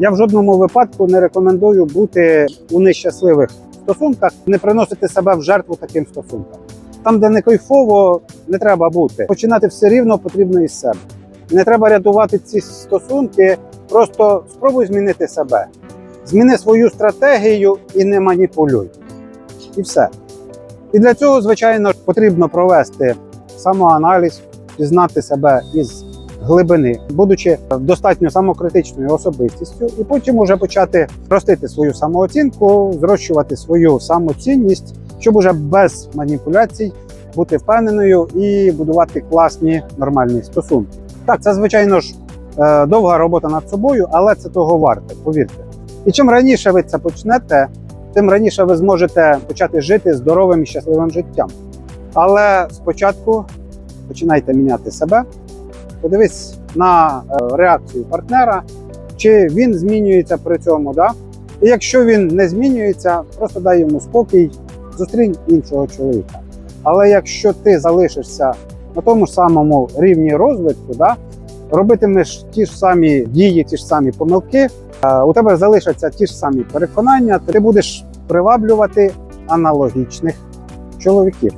Я в жодному випадку не рекомендую бути у нещасливих стосунках, не приносити себе в жертву таким стосункам. Там, де не кайфово, не треба бути. Починати все рівно потрібно із себе. Не треба рятувати ці стосунки, просто спробуй змінити себе. Зміни свою стратегію і не маніпулюй. І все. І для цього, звичайно, потрібно провести самоаналіз, пізнати себе із глибини, будучи достатньо самокритичною особистістю, і потім уже почати ростити свою самооцінку, зрощувати свою самоцінність, щоб уже без маніпуляцій бути впевненою і будувати класні нормальні стосунки. Так, це звичайно ж е, довга робота над собою, але це того варте, повірте. І чим раніше ви це почнете, тим раніше ви зможете почати жити здоровим і щасливим життям. Але спочатку починайте міняти себе, подивись на е, реакцію партнера, чи він змінюється при цьому. Да? І якщо він не змінюється, просто дай йому спокій, зустрінь іншого чоловіка. Але якщо ти залишишся на тому ж самому рівні розвитку, да, робитимеш ті ж самі дії, ті ж самі помилки, е, у тебе залишаться ті ж самі переконання, ти будеш приваблювати аналогічних чоловіків.